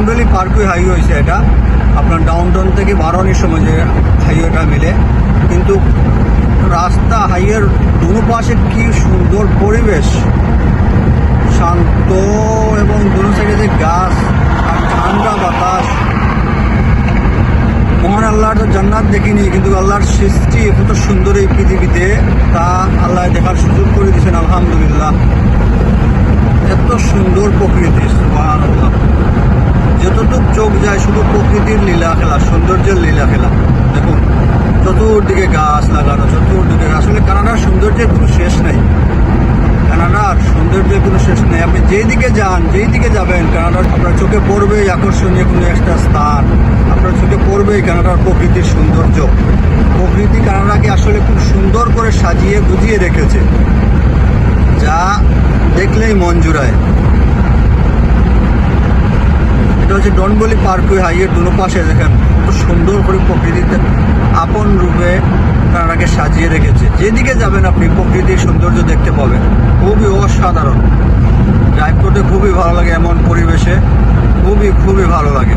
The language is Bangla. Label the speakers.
Speaker 1: ডনভ্যালি পার্কওয়ে হাইওয়ে হয়েছে এটা। আপনার ডাউনটাউন থেকে বারোনির সময় যে হাইওয়েটা মিলে। কিন্তু রাস্তা, হাইওয়ের দুনো পাশে কি সুন্দর পরিবেশ। শান্ত এবং দুনো সাইডে যে গাছ আর ঠান্ডা বাতাস। মহান আল্লাহর তো জান্নাত দেখিনি, কিন্তু আল্লাহর সৃষ্টি কত সুন্দর এই পৃথিবীতে, তা আল্লাহ দেখার সুযোগ করে দিয়েছেন, আলহামদুলিল্লাহ। এত সুন্দর প্রকৃতি প্রকৃতির লীলা খেলা, সৌন্দর্যের লীলা খেলা। দেখুন, চতুর্দিকে গাছ লাগানো, চতুর্দিকে আসলে কানাডার সৌন্দর্যের কোনো শেষ নেই। কানাডার সৌন্দর্যের কোনো শেষ নেই। আপনি যেই দিকে যান যেই দিকে যাবেন কানাডার আপনার চোখে পড়বেই আকর্ষণীয় কোনো একটা স্থান। আপনার চোখে পড়বেই কানাডার প্রকৃতির সৌন্দর্য। প্রকৃতি কানাডাকে আসলে খুব সুন্দর করে সাজিয়ে গুজিয়ে রেখেছে। যা দেখলেই মন জুড়ায়। হচ্ছে ডনবলি পার্কওয়ে হাইয়ের দুনো পাশে দেখেন, কত সুন্দর করে প্রকৃতিতে আপন রূপে কানাডাকে সাজিয়ে রেখেছে। যেদিকে যাবেন আপনি, প্রকৃতির সৌন্দর্য দেখতে পাবেন। খুবই অসাধারণ। ড্রাইভ করতে খুবই ভালো লাগে এমন পরিবেশে। খুবই খুবই ভালো লাগে।